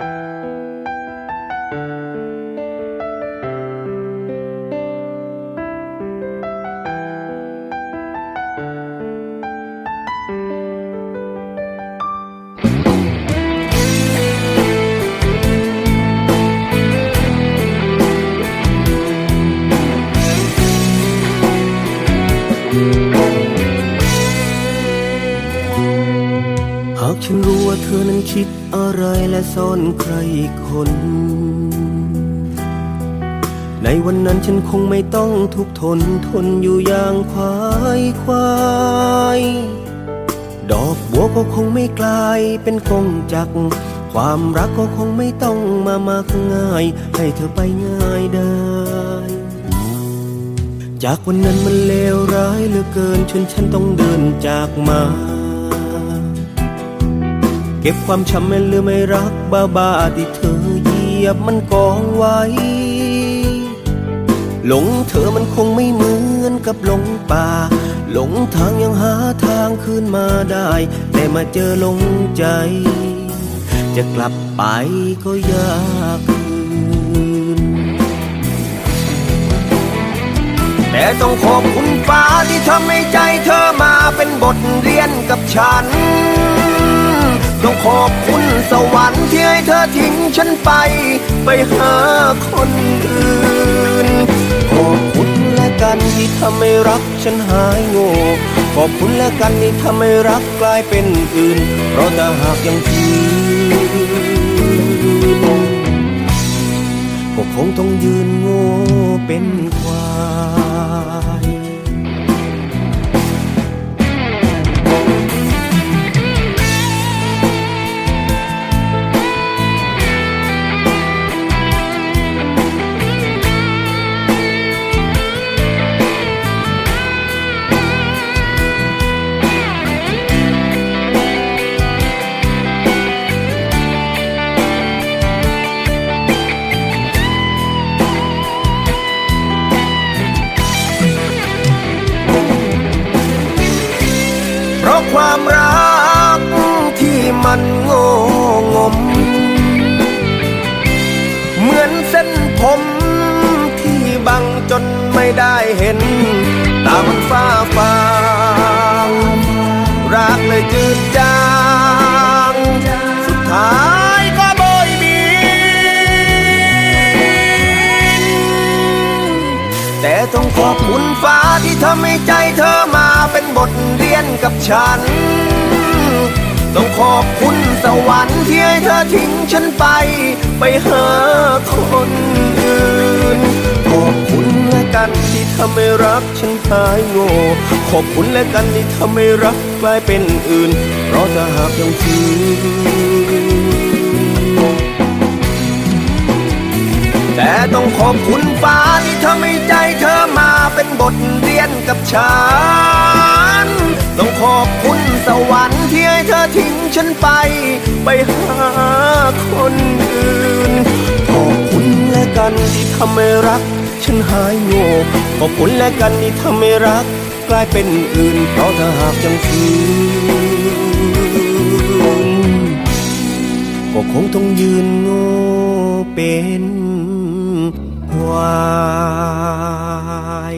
หา ฉันรู้ว่าเธอนั้นคิดอะไรและซ่อนใครอีกคน ในวันนั้นฉันคงไม่ต้องทุกขทนทนอยู่อย่างควายควายดอกบัวก็คงไม่กลายเป็นกงจัก ความรักก็คงไม่ต้องมามักง่าย ให้เธอไปง่ายได้ จากวันนั้นมันเลวร้ายเหลือเกินจนฉันต้องเดินจากมา เก็บความช้ำไม่ลืมไม่รักบ้าบ้าที่เธอเหยียบมันกองไว้ หลงเธอมันคงไม่เหมือนกับหลงป่า หลงทางยังหาทางคืนมาได้ แต่มาเจอหลงใจ จะกลับไปก็ยากคืนแต่ต้องขอบคุณฟ้าที่ทำให้ใจเธอมาเป็นบทเรียนกับฉัน ต้องขอบคุณสวรรค์ที่ให้เธอทิ้งฉันไป ไปหาคนอื่น ขอบคุณและกันที่ทำให้รักฉันหายโง่ขอบคุณและกันที่ทำให้รักกลายเป็นอื่น เพราะถ้าหากยังคืนก็คงต้องยืนโง่เป็นควาย เพราะความรักที่มันโง่งม เหมือนเส้นผมที่บังจนไม่ได้เห็น ตามันฟ้าฟางรักเลยจืดจางสุดท้ายก็โบยบินแต่ต้องขอบคุณฟ้าที่ทำให้ใจเธอมาเป็น ฉัน ต้องขอบคุณสวรรค์ที่ให้เธอทิ้งฉันไป ไปหาคนอื่น ขอบคุณและกันที่ทำให้รักฉันหายโง่ ขอบคุณและกันที่ทำให้รักกลายเป็นอื่น เพราะถ้าหากยังคืนแต่ต้องขอบคุณฟ้าที่ทำให้ใจเธอมาเป็นบทเรียนกับฉัน ต้องขอบคุณสวรรค์ที่ให้เธอทิ้งฉันไป ไปหาคนอื่น ขอบคุณและกันที่ทำให้รัก ฉันหายโง่ขอบคุณและกันที่ทำให้รัก กลายเป็นอื่น เพราะถ้าหากยังคืนก็คงต้องยืนโง่เป็นควาย